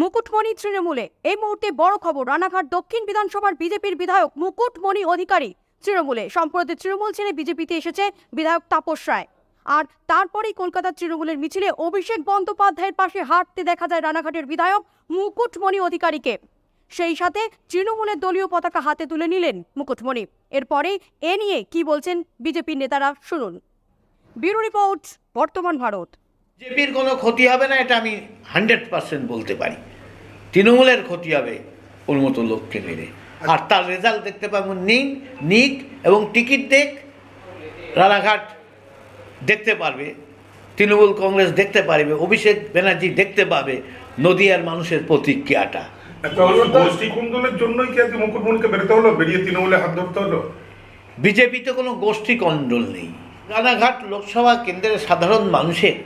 মুকুটমণি তৃণমূলে। এই মুহূর্তে বড় খবর, রানাঘাট দক্ষিণ বিধানসভার বিজেপির বিধায়ক মুকুটমণি অধিকারী তৃণমূলে। সম্প্রতি তৃণমূল ছেড়ে বিজেপিতে এসেছে বিধায়ক তাপস রায়। আর তারপরেই কলকাতার তৃণমূলের মিছিলে অভিষেক বন্দ্যোপাধ্যায়ের পাশে হাঁটতে দেখা যায় রানাঘাটের বিধায়ক মুকুটমণি অধিকারীকে। সেই সাথে তৃণমূলের দলীয় পতাকা হাতে তুলে নিলেন মুকুটমণি। এরপরে এ নিয়ে কি বলছেন বিজেপির নেতারা শুনুন। ব্যুরো রিপোর্ট, বর্তমান ভারত। বিজেপির কোনো ক্ষতি হবে না এটা আমি হান্ড্রেড পার্সেন্ট বলতে পারি। তৃণমূলের ক্ষতি হবে ওর মতো লোককে মেরে। আর তার রেজাল্ট দেখতে পাবো নিন নিক এবং টিকিট দেখ রানাঘাট দেখতে পারবে তৃণমূল কংগ্রেস দেখতে পারবে অভিষেক ব্যানার্জি দেখতে পাবে নদিয়ার মানুষের প্রতিক্রিয়াটা। তাহলে গোষ্ঠী কুন্দলের জন্যই কি আজকে বেরোতে হলো? বেরিয়ে তৃণমূলে হাত ধরতে হলো? বিজেপিতে কোনো গোষ্ঠী কণ্ডল নেই। রানাঘাট লোকসভা কেন্দ্রের সাধারণ মানুষের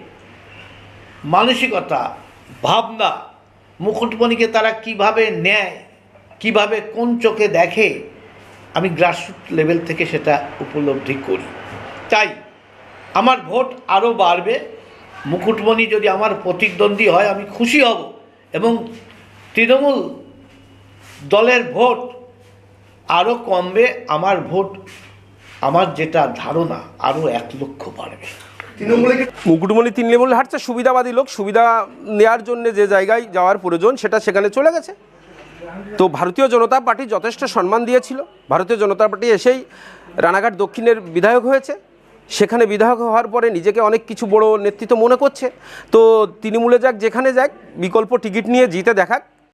মানসিকতা, ভাবনা, মুকুটমণিকে তারা কীভাবে নেয়, কীভাবে কোন চোখে দেখে, আমি গ্রাসরুট লেভেল থেকে সেটা উপলব্ধি করি। তাই আমার ভোট আরও বাড়বে। মুকুটমণি যদি আমার প্রতিদ্বন্দ্বী হয়, আমি খুশি হব এবং তৃণমূল দলের ভোট আরও কমবে, আমার ভোট, আমার যেটা ধারণা আরও এক লক্ষ বাড়বে। মুকুটমণি তিন লেভেল হাঁটছে সুবিধাবাদী লোক, সুবিধা নেওয়ার জন্য যে জায়গায় যাওয়ার প্রয়োজন, সেটা সেখানে চলে গেছে। তো ভারতীয় জনতা পার্টি যথেষ্ট সম্মান দিয়েছিল। ভারতীয় জনতা পার্টি এসেই রানাঘাট দক্ষিণের বিধায়ক হয়েছে। সেখানে বিধায়ক হওয়ার পরে নিজেকে অনেক কিছু বড় নেতৃত্ব মনে করছে। তো তৃণমূলে যাক, যেখানে যাক, বিকল্প টিকিট নিয়ে জিতে দেখাক।